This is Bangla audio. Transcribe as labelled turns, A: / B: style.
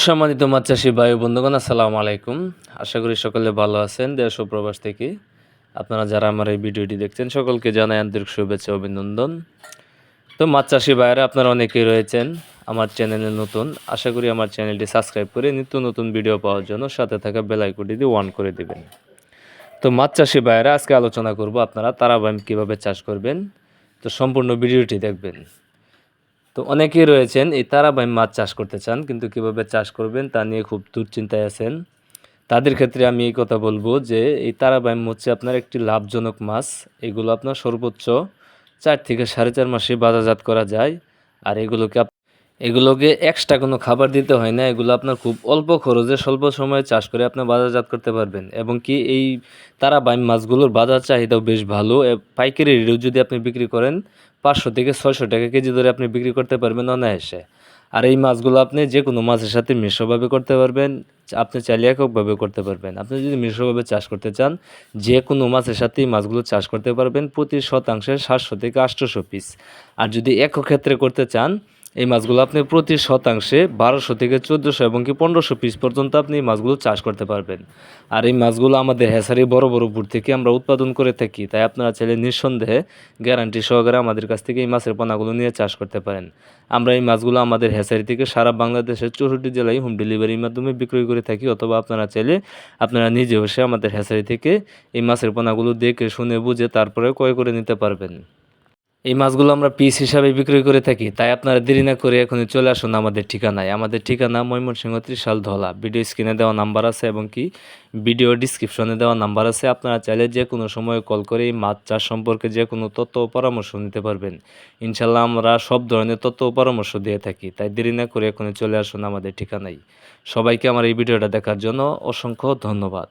A: সম্মানিত মাছ চাষি ও বন্ধুগণ, আসসালামু আলাইকুম। আশা করি সকলে ভালো আছেন, দেশ ও প্রবাস থেকে। আপনারা যারা আমার এই ভিডিওটি দেখছেন, সকলকে জানাই আন্তরিক শুভেচ্ছা অভিনন্দন। তো মাছ চাষি ভাইয়েরা, আপনারা অনেকেই রয়েছেন আমার চ্যানেলে নতুন। আশা করি আমার চ্যানেলটি সাবস্ক্রাইব করে নিত্য নতুন ভিডিও পাওয়ার জন্য সাথে থাকা বেলাইকুটি দিয়ে ওয়ান করে দেবেন। তো মাছ চাষি ভাইয়েরা, আজকে আলোচনা করব আপনারা তারাবাইম কীভাবে চাষ করবেন। তো সম্পূর্ণ ভিডিওটি দেখবেন। তো অনেকেই রয়েছেন, এই তারাবাইম মাছ চাষ করতে চান, কিন্তু কীভাবে চাষ করবেন তা নিয়ে খুব দুশ্চিন্তায় আছেন। তাদের ক্ষেত্রে আমি এই কথা বলব যে, এই তারাবাইম হচ্ছে আপনার একটি লাভজনক মাছ। এগুলো আপনার সর্বোচ্চ চার থেকে সাড়ে চার মাসে বাজারজাত করা যায়। আর এগুলোকে এগুলোকে এক্সট্রা কোনো খাবার দিতে হয় না, এগুলো আপনার খুব অল্প খরচে স্বল্প সময়ে চাষ করে আপনি বাজারজাত করতে পারবেন। এবং কি এই তারা বাইম মাছগুলোর বাজার চাহিদাও বেশ ভালো। পাইকারি রেটেও যদি আপনি বিক্রি করেন, পাঁচশো থেকে ছয়শো টাকা কেজি ধরে আপনি বিক্রি করতে পারবেন অনায়াসে। আর এই মাছগুলো আপনি যে কোনো মাছের সাথে মিশ্রভাবে করতে পারবেন, আপনি চাইলে এককভাবে করতে পারবেন। আপনি যদি মিশ্রভাবে চাষ করতে চান যে কোনো মাছের সাথে এই মাছগুলো চাষ করতে পারবেন, প্রতি শতাংশে সাতশো থেকে আটশোশো পিস। আর যদি একক ক্ষেত্রে করতে চান এই মাছগুলো আপনি প্রতি শতাংশে বারোশো থেকে চোদ্দোশো এবং কি পনেরোশো পিস পর্যন্ত আপনি এই মাছগুলো চাষ করতে পারবেন। আর এই মাছগুলো আমাদের হেসারি বড় বড় বুট থেকে আমরা উৎপাদন করে থাকি, তাই আপনারা চাইলে নিঃসন্দেহে গ্যারান্টি সহকারে আমাদের কাছ থেকে এই মাছের পোনাগুলো নিয়ে চাষ করতে পারেন। আমরা এই মাছগুলো আমাদের হেসারি থেকে সারা বাংলাদেশের চৌষট্টি জেলায় হোম ডেলিভারির মাধ্যমে বিক্রয় করে থাকি, অথবা আপনারা চাইলে আপনারা নিজে বসে আমাদের হেসারি থেকে এই মাছের পোনাগুলো দেখে, শুনে, বুঝে তারপরে ক্রয় করে নিতে পারবেন। এই মাছগুলো আমরা পিস হিসাবে বিক্রয় করে থাকি, তাই আপনারা দেরি না করে এখনই চলে আসুন আমাদের ঠিকানায়। আমাদের ঠিকানা ময়মনসিংহ ত্রিশাল ধলা। ভিডিও স্ক্রিনে দেওয়া নাম্বার আছে এবং কি? ভিডিও ডিসক্রিপশনে দেওয়া নাম্বার আছে। আপনারা চাইলে যে কোনো সময় কল করে এই মাছ চাষ সম্পর্কে যে কোনো তথ্য ও পরামর্শ নিতে পারবেন। ইনশাল্লাহ আমরা সব ধরনের তথ্য ও পরামর্শ দিয়ে থাকি, তাই দেরি না করে এখনই চলে আসুন আমাদের ঠিকানায়। সবাইকে আমার এই ভিডিওটা দেখার জন্য অসংখ্য ধন্যবাদ।